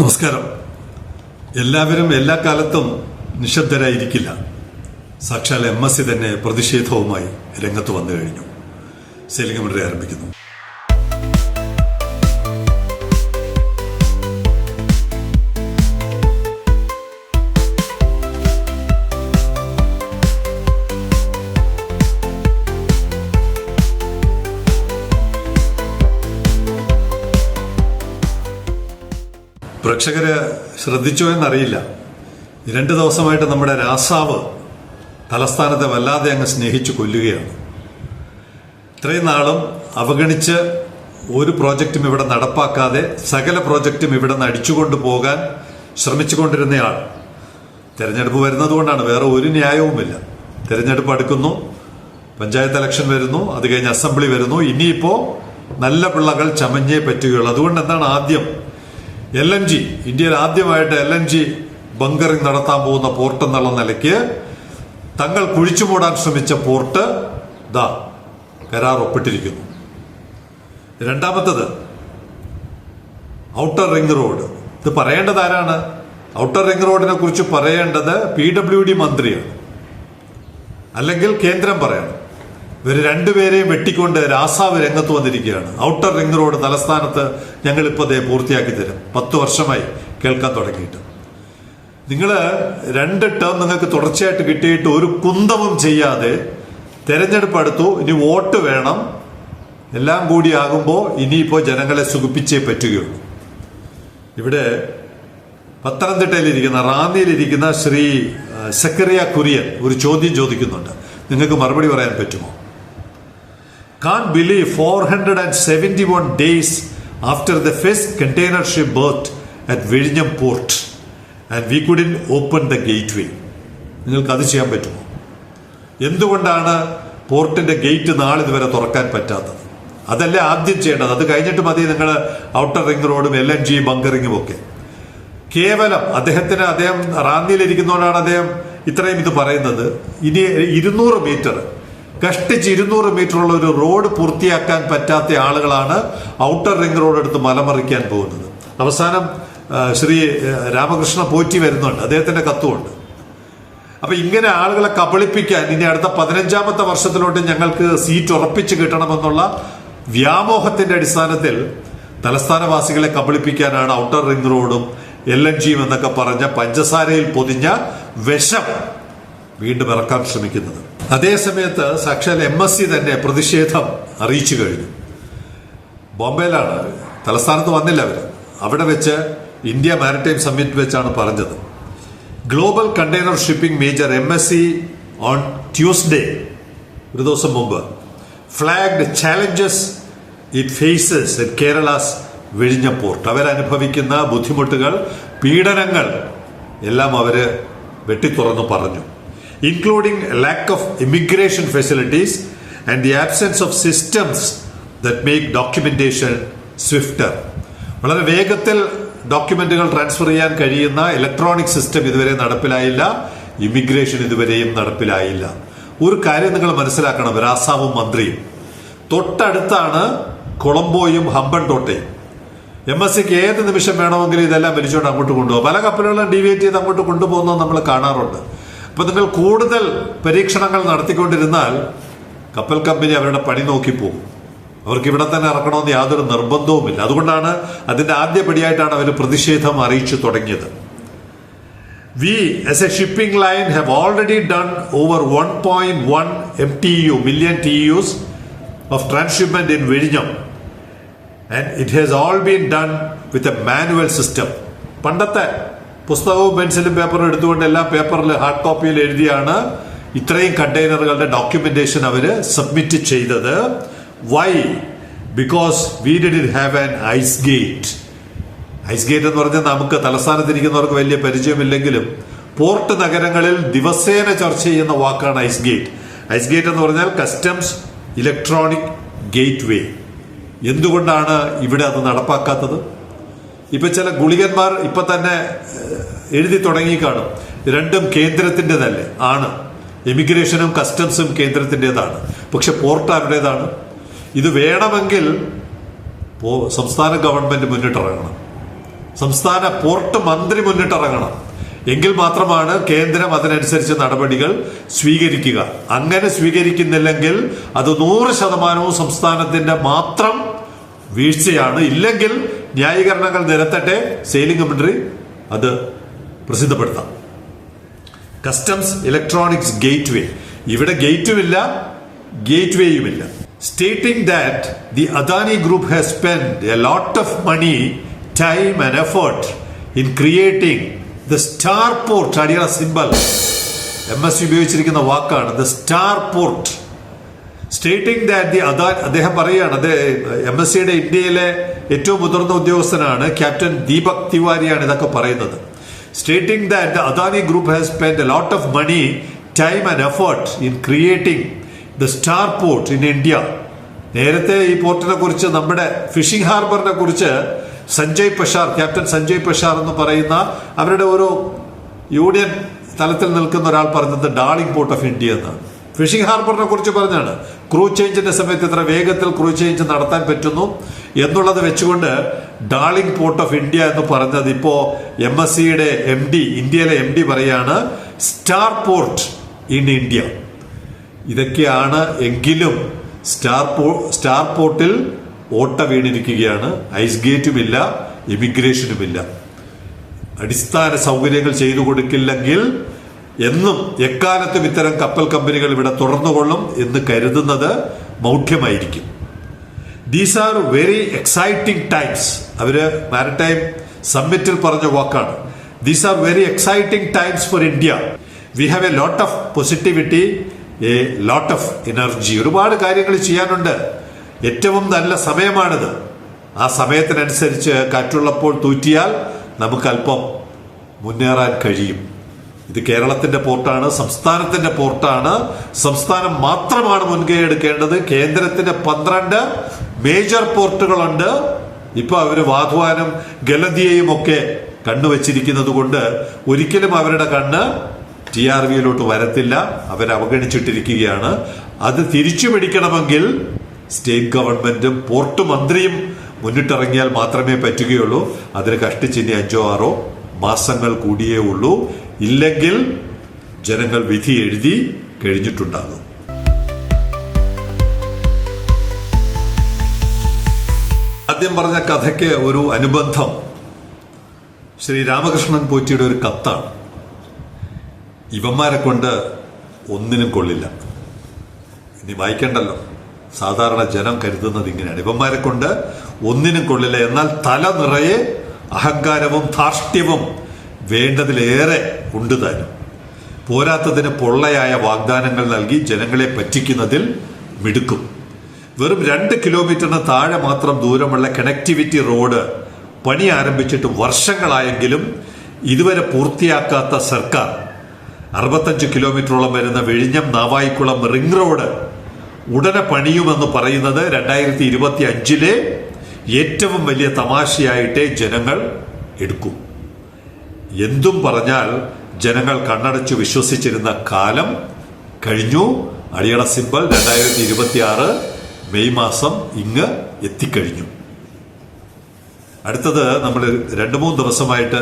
നമസ്കാരം. എല്ലാവരും എല്ലാ കാലത്തും നിശബ്ദരായിരിക്കില്ല. സാക്ഷാൽ എം എസ് സി തന്നെ പ്രതിഷേധവുമായി രംഗത്ത് വന്നു കഴിഞ്ഞു. സെലിംഗമറി ആരംഭിക്കുന്നു. പ്രേക്ഷകര് ശ്രദ്ധിച്ചോ എന്നറിയില്ല. രണ്ട് ദിവസമായിട്ട് നമ്മുടെ രാസാവ് തലസ്ഥാനത്തെ വല്ലാതെ അങ്ങ് സ്നേഹിച്ചു കൊല്ലുകയാണ്. ഇത്രയും നാളും അവഗണിച്ച് ഒരു പ്രോജക്റ്റും ഇവിടെ നടപ്പാക്കാതെ സകല പ്രോജക്റ്റും ഇവിടെ നിന്ന് അടിച്ചുകൊണ്ട് പോകാൻ ശ്രമിച്ചുകൊണ്ടിരുന്നയാൾ തെരഞ്ഞെടുപ്പ് വരുന്നതുകൊണ്ടാണ്. വേറെ ഒരു ന്യായവുമില്ല. തെരഞ്ഞെടുപ്പ് അടുക്കുന്നു പഞ്ചായത്ത് ഇലക്ഷൻ വരുന്നു അത് കഴിഞ്ഞ് അസംബ്ലി വരുന്നു. ഇനിയിപ്പോ നല്ല പിള്ളകൾ ചമഞ്ഞേ പറ്റുകയുള്ളൂ. അതുകൊണ്ട് എന്താണ് ആദ്യം എൽ എൻ ജി ഇന്ത്യയിൽ ആദ്യമായിട്ട് എൽ എൻ ജി ബങ്കറിംഗ് നടത്താൻ പോകുന്ന പോർട്ട് എന്നുള്ള നിലയ്ക്ക് തങ്ങൾ കുഴിച്ചുമൂടാൻ ശ്രമിച്ച പോർട്ട് ദാ കരാർ ഒപ്പിട്ടിരിക്കുന്നു. രണ്ടാമത്തത് ഔട്ടർ റിംഗ് റോഡ് ഇത് പറയേണ്ടത് ആരാണ്? ഔട്ടർ റിംഗ് റോഡിനെ കുറിച്ച് പറയേണ്ടത് പി ഡബ്ല്യു ഡി മന്ത്രിയാണ്. അല്ലെങ്കിൽ കേന്ദ്രം പറയണം. ഇവർ രണ്ടുപേരെയും വെട്ടിക്കൊണ്ട് രാസാവ് രംഗത്ത് വന്നിരിക്കുകയാണ്. ഔട്ടർ റിംഗ് റോഡ് തലസ്ഥാനത്ത് ഞങ്ങൾ ഇപ്പോൾ ദേ പൂർത്തിയാക്കി തരും. പത്ത് വർഷമായി കേൾക്കാൻ തുടങ്ങിയിട്ട്. നിങ്ങൾ രണ്ട് ടേം നിങ്ങൾക്ക് തുടർച്ചയായിട്ട് കിട്ടിയിട്ട് ഒരു കുന്തവും ചെയ്യാതെ തെരഞ്ഞെടുപ്പ് അടുത്തു. ഇനി വോട്ട് വേണം. എല്ലാം കൂടി ആകുമ്പോൾ ഇനിയിപ്പോൾ ജനങ്ങളെ സുഖിപ്പിച്ചേ പറ്റുകയുള്ളൂ. ഇവിടെ പത്തനംതിട്ടയിലിരിക്കുന്ന റാന്നിയിലിരിക്കുന്ന ശ്രീ സക്കറിയ കുര്യൻ ഒരു ചോദ്യം ചോദിക്കുന്നുണ്ട്. നിങ്ങൾക്ക് മറുപടി പറയാൻ പറ്റുമോ? Can't believe four hundred and seventy one days after the at container port. And we couldn't open the way നിങ്ങൾക്ക് അത് ചെയ്യാൻ പറ്റുമോ? എന്തുകൊണ്ടാണ് പോർട്ടിന്റെ ഗേറ്റ് നാളെ ഇതുവരെ തുറക്കാൻ പറ്റാത്തത്? അതല്ലേ ആദ്യം ചെയ്യേണ്ടത്? അത് കഴിഞ്ഞിട്ട് മതി നിങ്ങൾ ഔട്ടർ റിംഗ് റോഡും എൽ എൻ ജി ബങ്കറിങ്ങും ഒക്കെ. കേവലം അദ്ദേഹത്തിന് അദ്ദേഹം റാന്നിയിലിരിക്കുന്നതുകൊണ്ടാണ് അദ്ദേഹം ഇത്രയും ഇത് പറയുന്നത്. ഇനി ഇരുന്നൂറ് മീറ്റർ കഷ്ടിച്ച് ഇരുന്നൂറ് മീറ്റർ ഉള്ള ഒരു റോഡ് പൂർത്തിയാക്കാൻ പറ്റാത്ത ആളുകളാണ് ഔട്ടർ റിംഗ് റോഡ് എടുത്ത് മലമറിക്കാൻ പോകുന്നത്. അവസാനം ശ്രീ രാമകൃഷ്ണ പോറ്റി വരുന്നുണ്ട്. അദ്ദേഹത്തിന്റെ കത്തുമുണ്ട്. അപ്പൊ ഇങ്ങനെ ആളുകളെ കബളിപ്പിക്കാൻ ഇനി അടുത്ത പതിനഞ്ചാമത്തെ വർഷത്തിലോട്ട് ഞങ്ങൾക്ക് സീറ്റ് ഉറപ്പിച്ച് കിട്ടണമെന്നുള്ള വ്യാമോഹത്തിന്റെ അടിസ്ഥാനത്തിൽ തലസ്ഥാനവാസികളെ കബളിപ്പിക്കാനാണ് ഔട്ടർ റിംഗ് റോഡും എൽ എൻ ജിയും എന്നൊക്കെ പറഞ്ഞ പഞ്ചസാരയിൽ പൊതിഞ്ഞ വിഷം വീണ്ടും ഇറക്കാൻ ശ്രമിക്കുന്നത്. അതേസമയത്ത് സാക്ഷാൽ എം എസ് സി തന്നെ പ്രതിഷേധം അറിയിച്ചു കഴിഞ്ഞു. ബോംബെയിലാണ് തലസ്ഥാനത്ത് വന്നില്ല അവർ അവിടെ വെച്ച് ഇന്ത്യ മാരിടൈം സമ്മിറ്റ് വെച്ചാണ് പറഞ്ഞത്. Global container shipping major M S C on Tuesday ഒരു ദിവസം മുമ്പ്. Flagged challenges it faces in Kerala's വിഴിഞ്ഞ port. അവരനുഭവിക്കുന്ന ബുദ്ധിമുട്ടുകൾ പീഡനങ്ങൾ എല്ലാം അവർ വെട്ടിത്തുറന്ന് പറഞ്ഞു. Including lack of immigration facilities and the absence of systems that make documentation swifter. വളരെ വേഗത്തിൽ ഡോക്യുമെന്റുകൾ ട്രാൻസ്ഫർ ചെയ്യാൻ കഴിയുന്ന ഇലക്ട്രോണിക് സിസ്റ്റം ഇതുവരെ നടപ്പിലായില്ല. ഇമിഗ്രേഷൻ ഇതുവരെയും നടപ്പിലായില്ല. ഒരു കാര്യം നിങ്ങൾ മനസ്സിലാക്കണം രാസാവും മന്ത്രിയും. തൊട്ടടുത്താണ് കൊളംബോയും ഹമ്പൻ തോട്ടയും എം എസ് സിക്ക് ഏത് നിമിഷം വേണമെങ്കിലും ഇതെല്ലാം വലിച്ചുകൊണ്ട് അങ്ങോട്ട് കൊണ്ടുപോകും. പല കപ്പലുകളും ഡീവിയേറ്റ് ചെയ്ത് അങ്ങോട്ട് കൊണ്ടുപോകുന്നത് നമ്മൾ കാണാറുണ്ട്. അപ്പൊ നിങ്ങൾ കൂടുതൽ പരീക്ഷണങ്ങൾ നടത്തിക്കൊണ്ടിരുന്നാൽ കപ്പൽ കമ്പനി അവരുടെ പണി നോക്കിപ്പോകും അവർക്ക് ഇവിടെ തന്നെ ഇറക്കണമെന്ന് യാതൊരു നിർബന്ധവുമില്ല. അതുകൊണ്ടാണ് അതിന്റെ ആദ്യ പടിയായിട്ടാണ് അവർ പ്രതിഷേധം അറിയിച്ചു തുടങ്ങിയത്. V S A shipping line have already done over one point one M T U million T U's of transshipment in വിഴിഞ്ഞം and it has all been done with a manual system പണ്ടത്തെ പുസ്തകവും പെൻസിലും പേപ്പറും എടുത്തുകൊണ്ട് എല്ലാ പേപ്പറിൽ hard കോപ്പിയിൽ എഴുതിയാണ് ഇത്രയും കണ്ടെയ്നറുകളുടെ ഡോക്യുമെന്റേഷൻ അവർ സബ്മിറ്റ് ചെയ്തത്. Why because we did it have an ICE gate ICE gate എന്ന് പറഞ്ഞാൽ നമുക്ക് തലസ്ഥാനത്തിരിക്കുന്നവർക്ക് വലിയ പരിചയമില്ലെങ്കിലും പോർട്ട് നഗരങ്ങളിൽ ദിവസേന ചർച്ച ചെയ്യുന്ന വാക്കാണ് ഐസ് ഗേറ്റ് ഐസ് ഗേറ്റ് എന്ന് പറഞ്ഞാൽ കസ്റ്റംസ് ഇലക്ട്രോണിക് ഗേറ്റ് വേ എന്തുകൊണ്ടാണ് ഇവിടെ അത് നടപ്പാക്കാത്തത്? ഇപ്പൊ ചില ഗുളികന്മാർ ഇപ്പൊ തന്നെ എഴുതി തുടങ്ങി കാണും. രണ്ടും കേന്ദ്രത്തിന്റെതല്ലേ ആണ്. ഇമിഗ്രേഷനും കസ്റ്റംസും കേന്ദ്രത്തിന്റെതാണ്. പക്ഷെ പോർട്ട് ആരുടേതാണ്? ഇത് വേണമെങ്കിൽ സംസ്ഥാന ഗവൺമെന്റ് മുന്നിട്ടിറങ്ങണം. സംസ്ഥാന പോർട്ട് മന്ത്രി മുന്നിട്ടിറങ്ങണം. എങ്കിൽ മാത്രമാണ് കേന്ദ്രം അതിനനുസരിച്ച് നടപടികൾ സ്വീകരിക്കുക. അങ്ങനെ സ്വീകരിക്കുന്നില്ലെങ്കിൽ അത് നൂറ് ശതമാനവും സംസ്ഥാനത്തിന്റെ മാത്രം വീഴ്ചയാണ്. ഇല്ലെങ്കിൽ ന്യായീകരണങ്ങൾ നിരത്തട്ടെ സെയിലിംഗ് കമ്പ്യൂട്ടറി അത് പ്രസിദ്ധപ്പെടുത്താം. കസ്റ്റംസ് ഇലക്ട്രോണിക്സ് ഗേറ്റ് വേ ഇവിടെ ഗേറ്റും ഇല്ല gate വേയുമില്ല stating that the Adani group has spend a lot of money time and effort in creating the star port അടിയറ symbol M S ഉപയോഗിച്ചിരിക്കുന്ന വാക്കാണ് the star port stating that the Adani അദ്ദേഹം പറയുകയാണ് അത് M S സിയുടെ ഇന്ത്യയിലെ ഏറ്റവും മുതിർന്ന ഉദ്യോഗസ്ഥനാണ് ക്യാപ്റ്റൻ ദീപക് തിവാരിയാണ് ഇതൊക്കെ പറയുന്നത്. Stating that the Adani group has spend a lot of money time and effort in creating the star port in India നേരത്തെ ഈ പോർട്ടിനെ കുറിച്ച് നമ്മുടെ ഫിഷിംഗ് ഹാർബറിനെ കുറിച്ച് സഞ്ജയ് പഷാർ ക്യാപ്റ്റൻ സഞ്ജയ് പഷാർ എന്ന് പറയുന്ന അവരുടെ ഒരു യൂണിയൻ തലത്തിൽ നിൽക്കുന്ന ഒരാൾ പറഞ്ഞത് ഡാർലിംഗ് പോർട്ട് ഓഫ് ഇന്ത്യ എന്നാണ്. ഫിഷിംഗ് ഹാർബറിനെ കുറിച്ച് പറഞ്ഞാണ്. ക്രൂ ചേഞ്ചിന്റെ സമയത്ത് ഇത്ര വേഗത്തിൽ ക്രൂ ചേഞ്ച് നടത്താൻ പറ്റുന്നു എന്നുള്ളത് വെച്ചുകൊണ്ട് ഡാർലിംഗ് പോർട്ട് ഓഫ് ഇന്ത്യ എന്ന് പറഞ്ഞത് ഇപ്പോ എം എസ് സിയുടെ എം ഡി ഇന്ത്യയിലെ എം ഡി പറയാണ് സ്റ്റാർ പോർട്ട് ഇൻ ഇന്ത്യ ഇതൊക്കെയാണ് എങ്കിലും സ്റ്റാർ സ്റ്റാർ പോർട്ടിൽ ഓട്ട വീണിരിക്കുകയാണ്. ഐസ് ഗേറ്റുമില്ല ഇമിഗ്രേഷനുമില്ല അടിസ്ഥാന സൗകര്യങ്ങൾ ചെയ്തു കൊടുക്കില്ലെങ്കിൽ എന്നും എക്കാലത്തും ഇത്തരം കപ്പൽ കമ്പനികൾ ഇവിടെ തുറന്നുകൊള്ളും എന്ന് കരുതുന്നത് മൗഢ്യമായിരിക്കും. These are very exciting times our maritime സമ്മിറ്റിൽ പറഞ്ഞ വാക്കാണ്. These are very exciting times for India we have a lot of positivity a lot of energy ഒരുപാട് കാര്യങ്ങൾ ചെയ്യാനുണ്ട്. ഏറ്റവും നല്ല സമയമാണിത്. ആ സമയത്തിനനുസരിച്ച് കാറ്റുള്ളപ്പോൾ തൂറ്റിയാൽ നമുക്ക് അല്പം മുന്നേറാൻ കഴിയും. ഇത് കേരളത്തിന്റെ പോർട്ടാണ് സംസ്ഥാനത്തിന്റെ പോർട്ടാണ്. സംസ്ഥാനം മാത്രമാണ് മുൻകൈ എടുക്കേണ്ടത്. കേന്ദ്രത്തിന്റെ പന്ത്രണ്ട് മേജർ പോർട്ടുകളുണ്ട്. ഇപ്പൊ അവർ വാധ്വാനും ഗലതിയെയും ഒക്കെ കണ്ണുവച്ചിരിക്കുന്നത് കൊണ്ട് ഒരിക്കലും അവരുടെ കണ്ണ് ടി ആർ വിയിലോട്ട് വരത്തില്ല. അവർ അവഗണിച്ചിട്ടിരിക്കുകയാണ് അത് തിരിച്ചു പിടിക്കണമെങ്കിൽ സ്റ്റേറ്റ് ഗവൺമെന്റും പോർട്ട് മന്ത്രിയും മുന്നിട്ടിറങ്ങിയാൽ മാത്രമേ പറ്റുകയുള്ളൂ. അതിന് കഷ്ടിച്ചിനി അഞ്ചോ ആറോ മാസങ്ങൾ കൂടിയേ ഉള്ളൂ. ഇല്ലെങ്കിൽ ജനങ്ങൾ വിധി എഴുതി കഴിഞ്ഞിട്ടുണ്ടാകും. ആദ്യം പറഞ്ഞ കഥയ്ക്ക് ഒരു അനുബന്ധം. ശ്രീ രാമകൃഷ്ണൻ പോറ്റിയുടെ ഒരു കത്താണ്. ഇവന്മാരെ കൊണ്ട് ഒന്നിനും കൊള്ളില്ല. ഇനി വായിക്കണ്ടല്ലോ. സാധാരണ ജനം കരുതുന്നത് ഇങ്ങനെയാണ്. ഇവന്മാരെ കൊണ്ട് ഒന്നിനും കൊള്ളില്ല. എന്നാൽ തല നിറയെ അഹങ്കാരവും ധാർഷ്ട്യവും വേണ്ടതിലേറെ ഉണ്ട് താനും പോരാത്തതിന് പൊള്ളയായ വാഗ്ദാനങ്ങൾ നൽകി ജനങ്ങളെ പറ്റിക്കുന്നതിൽ മിടുക്കും. വെറും രണ്ട് കിലോമീറ്ററിന് താഴെ മാത്രം ദൂരമുള്ള കണക്ടിവിറ്റി റോഡ് പണി ആരംഭിച്ചിട്ട് വർഷങ്ങളായെങ്കിലും ഇതുവരെ പൂർത്തിയാക്കാത്ത സർക്കാർ. അറുപത്തഞ്ച് കിലോമീറ്ററോളം വരുന്ന വെഴിഞ്ഞം നാവായിക്കുളം റിംഗ് റോഡ് ഉടനെ പണിയുമെന്ന് പറയുന്നത് രണ്ടായിരത്തി ഇരുപത്തി അഞ്ചിലെ ഏറ്റവും വലിയ തമാശയായിട്ടേ ജനങ്ങൾ എടുക്കും. എന്തും പറഞ്ഞാൽ ജനങ്ങൾ കണ്ണടച്ചു വിശ്വസിച്ചിരുന്ന കാലം കഴിഞ്ഞു. അടിയട സിമ്പൽ രണ്ടായിരത്തി ഇരുപത്തി ആറ് മെയ് മാസം ഇങ്ങ് എത്തിക്കഴിഞ്ഞു. അടുത്തത് നമ്മൾ രണ്ട് മൂന്ന് ദിവസമായിട്ട്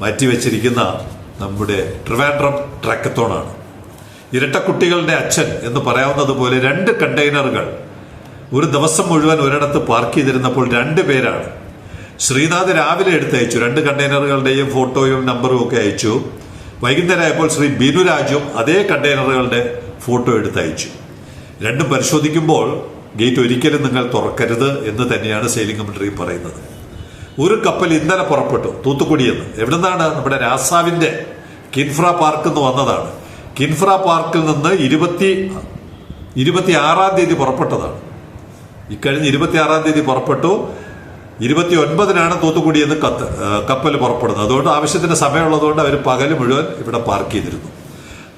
മാറ്റിവെച്ചിരിക്കുന്ന നമ്മുടെ ട്രിവാൻഡ്രം ട്രാക്കത്തോണാണ്. ഇരട്ടക്കുട്ടികളുടെ അച്ഛൻ എന്ന് പറയാവുന്നത് പോലെ രണ്ട് കണ്ടെയ്നറുകൾ ഒരു ദിവസം മുഴുവൻ ഒരിടത്ത് പാർക്ക് ചെയ്തിരുന്നപ്പോൾ രണ്ട് പേരാണ്. ശ്രീനാഥ് രാവിലെ എടുത്തയച്ചു. രണ്ട് കണ്ടെയ്നറുകളുടെയും ഫോട്ടോയും നമ്പറും ഒക്കെ അയച്ചു. വൈകുന്നേരം ശ്രീ ശ്രീ ബിനുരാജും അതേ കണ്ടെയ്നറുകളുടെ ഫോട്ടോ എടുത്തയച്ചു രണ്ടും പരിശോധിക്കുമ്പോൾ ഗേറ്റ് ഒരിക്കലും നിങ്ങൾ തുറക്കരുത് എന്ന് തന്നെയാണ് സെയിലിംഗ് കമ്മിറ്ററി പറയുന്നത്. ഒരു കപ്പൽ ഇന്നലെ പുറപ്പെട്ടു തൂത്തുക്കുടിയെന്ന്. എവിടുന്നാണ് നമ്മുടെ രാസാവിന്റെ കിൻഫ്ര പാർക്കിൽ നിന്ന് വന്നതാണ്. കിൻഫ്ര പാർക്കിൽ നിന്ന് ഇരുപത്തി ഇരുപത്തി ആറാം തീയതി പുറപ്പെട്ടതാണ്. ഇക്കഴിഞ്ഞ് ഇരുപത്തി ആറാം തീയതി പുറപ്പെട്ടു. ഇരുപത്തി ഒൻപതിനാണ് തൂത്തുക്കുടി എന്ന് കത്ത് കപ്പൽ പുറപ്പെടുന്നത്. അതുകൊണ്ട് ആവശ്യത്തിന് സമയമുള്ളതുകൊണ്ട് അവർ പകൽ മുഴുവൻ ഇവിടെ പാർക്ക് ചെയ്തിരുന്നു.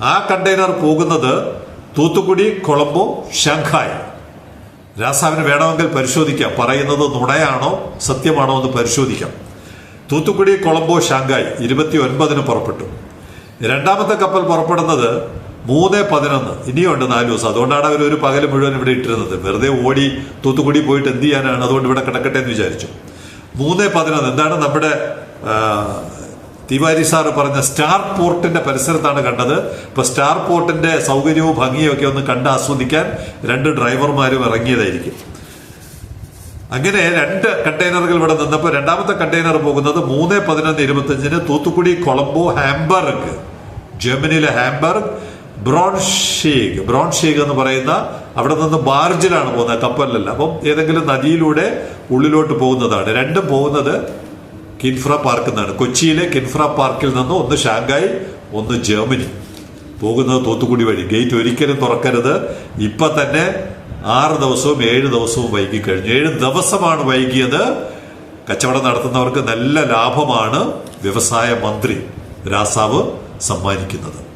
ആ കണ്ടെയ്നർ പോകുന്നത് തൂത്തുക്കുടി കൊളംബോ ഷാങ്ഹായ്. രാസാവിന് വേണമെങ്കിൽ പരിശോധിക്കാം. പറയുന്നത് നുണയാണോ സത്യമാണോ എന്ന് പരിശോധിക്കാം. തൂത്തുക്കുടി കൊളംബോ ഷാങ്ഹായ് ഇരുപത്തി ഒൻപതിന് പുറപ്പെട്ടു. രണ്ടാമത്തെ കപ്പൽ പുറപ്പെടുന്നത് മൂന്ന് പതിനൊന്ന്. ഇനിയുണ്ട് നാല് ദിവസം. അതുകൊണ്ടാണ് അവർ ഒരു പകൽ മുഴുവൻ ഇവിടെ ഇട്ടിരുന്നത്. വെറുതെ ഓടി തൂത്തുക്കുടി പോയിട്ട് എന്ത് ചെയ്യാനാണ്? അതുകൊണ്ട് ഇവിടെ കിടക്കട്ടെ എന്ന് വിചാരിച്ചു. മൂന്ന് പതിനൊന്ന്. എന്താണ് നമ്മുടെ തിവാരി സാറ് പറഞ്ഞ സ്റ്റാർ പോർട്ടിന്റെ പരിസരത്താണ് കണ്ടത്. ഇപ്പൊ സ്റ്റാർ പോർട്ടിന്റെ സൗകര്യവും ഭംഗിയും ഒക്കെ ഒന്ന് കണ്ട് ആസ്വദിക്കാൻ രണ്ട് ഡ്രൈവർമാരും ഇറങ്ങിയതായിരിക്കും. അങ്ങനെ രണ്ട് കണ്ടെയ്നറുകൾ ഇവിടെ നിന്നപ്പോൾ രണ്ടാമത്തെ കണ്ടെയ്നർ പോകുന്നത് മൂന്ന് പതിനൊന്ന് ഇരുപത്തഞ്ചിന് തൂത്തുക്കുടി കൊളംബോ ഹാംബർഗ്. ജർമ്മനിയിലെ ഹാംബർഗ് ബ്രോൺഷേഗ്. ബ്രോൺഷേഗ് എന്ന് പറയുന്ന അവിടെ നിന്ന് ബാർജിലാണ് പോകുന്നത് കപ്പലിലല്ല. അപ്പം ഏതെങ്കിലും നദിയിലൂടെ ഉള്ളിലോട്ട് പോകുന്നതാണ്. രണ്ടും പോകുന്നത് കിൻഫ്ര പാർക്കിൽ നിന്നാണ്. കൊച്ചിയിലെ കിൻഫ്ര പാർക്കിൽ നിന്ന് ഒന്ന് ഷാങ്കായ് ഒന്ന് ജർമ്മനി. പോകുന്നത് തൂത്തുക്കുടി വഴി. ഗേറ്റ് ഒരിക്കലും തുറക്കരുത്. ഇപ്പൊ തന്നെ ആറ് ദിവസവും ഏഴ് ദിവസവും വൈകി കഴിഞ്ഞു. ഏഴ് ദിവസമാണ് വൈകിയത്. കച്ചവടം നടത്തുന്നവർക്ക് നല്ല ലാഭമാണ് വ്യവസായ മന്ത്രി രാസാവ് സമ്മാനിക്കുന്നത്.